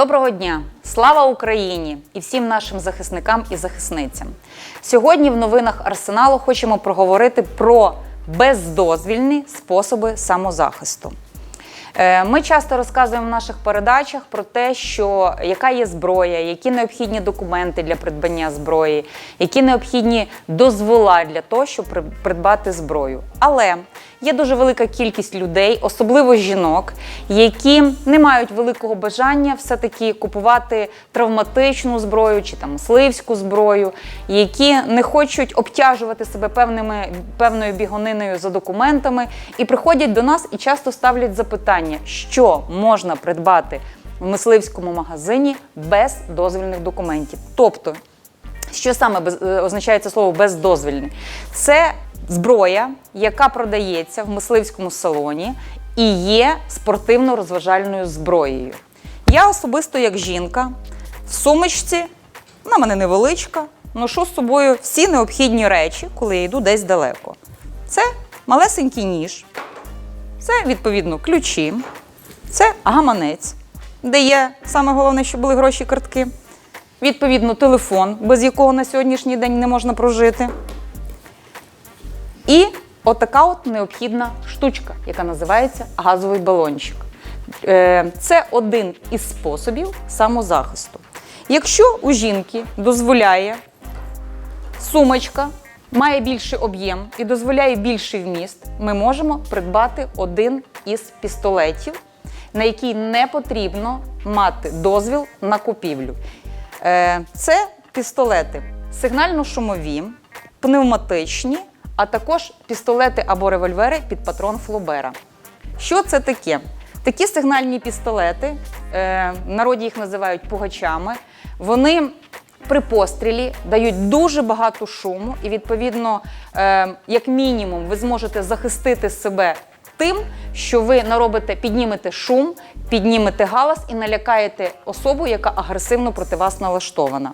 Доброго дня! Слава Україні і всім нашим захисникам і захисницям. Сьогодні в новинах Арсеналу хочемо проговорити про бездозвільні способи самозахисту. Е, Ми часто розказуємо в наших передачах про те, що яка є зброя, які необхідні документи для придбання зброї, які необхідні дозвола для того, щоб придбати зброю. Але є дуже велика кількість людей, особливо жінок, які не мають великого бажання все-таки купувати травматичну зброю чи там мисливську зброю, які не хочуть обтяжувати себе певними, певною бігониною за документами, і приходять до нас і часто ставлять запитання, що можна придбати в мисливському магазині без дозвільних документів. Тобто, що саме е, означає це слово бездозвільний? Це зброя, яка продається в мисливському салоні і є спортивно-розважальною зброєю. Я особисто, як жінка, в сумочці, вона мене невеличка, ношу з собою всі необхідні речі, коли я йду десь далеко. Це малесенький ніж, це відповідно ключі, це гаманець, де є саме головне, щоб були гроші картки. Відповідно, телефон, без якого на сьогоднішній день не можна прожити. І отака от необхідна штучка, яка називається газовий балончик. Е, Це один із способів самозахисту. Якщо у жінки дозволяє сумочка, має більший об'єм і дозволяє більший вміст, ми можемо придбати один із пістолетів, на який не потрібно мати дозвіл на купівлю. Е, Це пістолети сигнально-шумові, пневматичні, а також пістолети або револьвери під патрон Флобера. Що це таке? Такі сигнальні пістолети, е, в народі їх називають пугачами, вони при пострілі дають дуже багато шуму, і, відповідно, е, як мінімум, ви зможете захистити себе тим, що ви наробите, піднімете шум, піднімете галас і налякаєте особу, яка агресивно проти вас налаштована.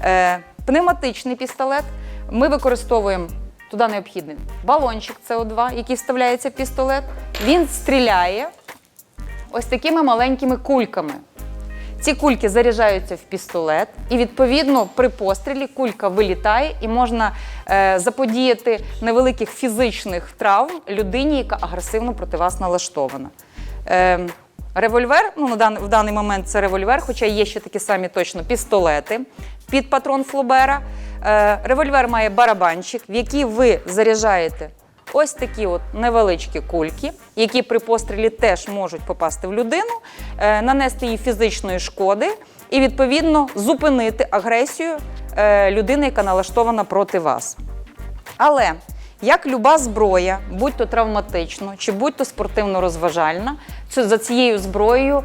Е, пневматичний пістолет ми використовуємо туди необхідний балончик СО2, який вставляється в пістолет. Він стріляє ось такими маленькими кульками. Ці кульки заряджаються в пістолет, і відповідно при пострілі кулька вилітає і можна е, заподіяти невеликих фізичних травм людині, яка агресивно проти вас налаштована. Е, револьвер, ну на дан, в даний момент це револьвер, хоча є ще такі самі точно пістолети під патрон Флобера. Е, револьвер має барабанчик, в який ви заряджаєте Ось такі от невеличкі кульки, які при пострілі теж можуть попасти в людину, е, нанести їй фізичної шкоди і, відповідно, зупинити агресію е, людини, яка налаштована проти вас. Але як люба зброя, будь то травматично чи будь то спортивно-розважальна, за цією зброєю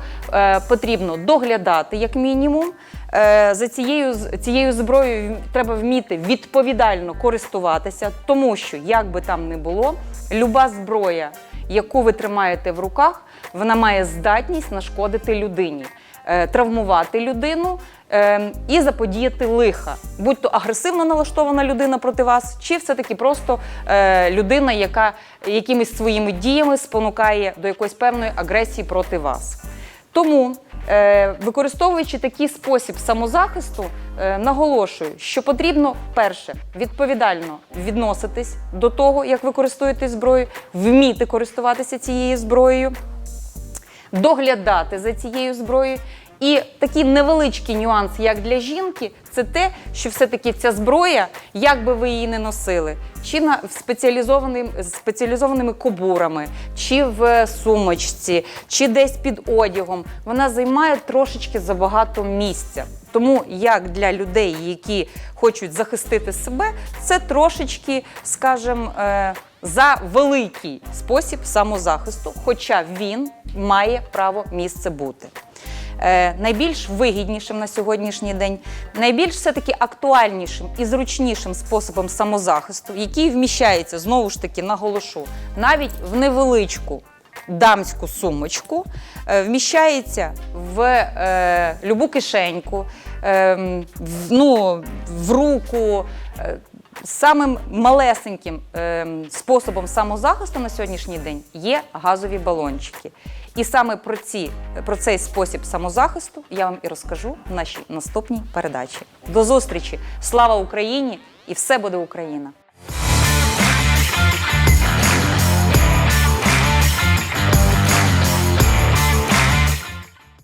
потрібно доглядати як мінімум. Е, за цією, цією зброєю треба вміти відповідально користуватися, тому що, як би там не було, люба зброя, яку ви тримаєте в руках, вона має здатність нашкодити людині, е, травмувати людину е, і заподіяти лиха, будь то агресивно налаштована людина проти вас, чи все-таки просто е, людина, яка якимись своїми діями спонукає до якоїсь певної агресії проти вас. Тому, використовуючи такий спосіб самозахисту, е, наголошую, що потрібно перше відповідально відноситись до того, як ви користуєтесь зброєю, вміти користуватися цією зброєю, доглядати за цією зброєю. І такий невеличкий нюанс, як для жінки, це те, що все-таки ця зброя, як би ви її не носили, чи на спеціалізованим, спеціалізованими кобурами, чи в сумочці, чи десь під одягом, вона займає трошечки забагато місця. Тому як для людей, які хочуть захистити себе, це трошечки, скажімо, е, за великий спосіб самозахисту, хоча він має право місце бути. Е, найбільш вигіднішим на сьогоднішній день, найбільш все-таки актуальнішим і зручнішим способом самозахисту, який вміщається, знову ж таки, наголошу, навіть в невеличку дамську сумочку, е, вміщається в е, любу кишеньку, е, в, ну, в руку. е, самим малесеньким ем, способом самозахисту на сьогоднішній день є газові балончики. І саме про, ці, про цей спосіб самозахисту я вам і розкажу в нашій наступній передачі. До зустрічі! Слава Україні! І все буде Україна!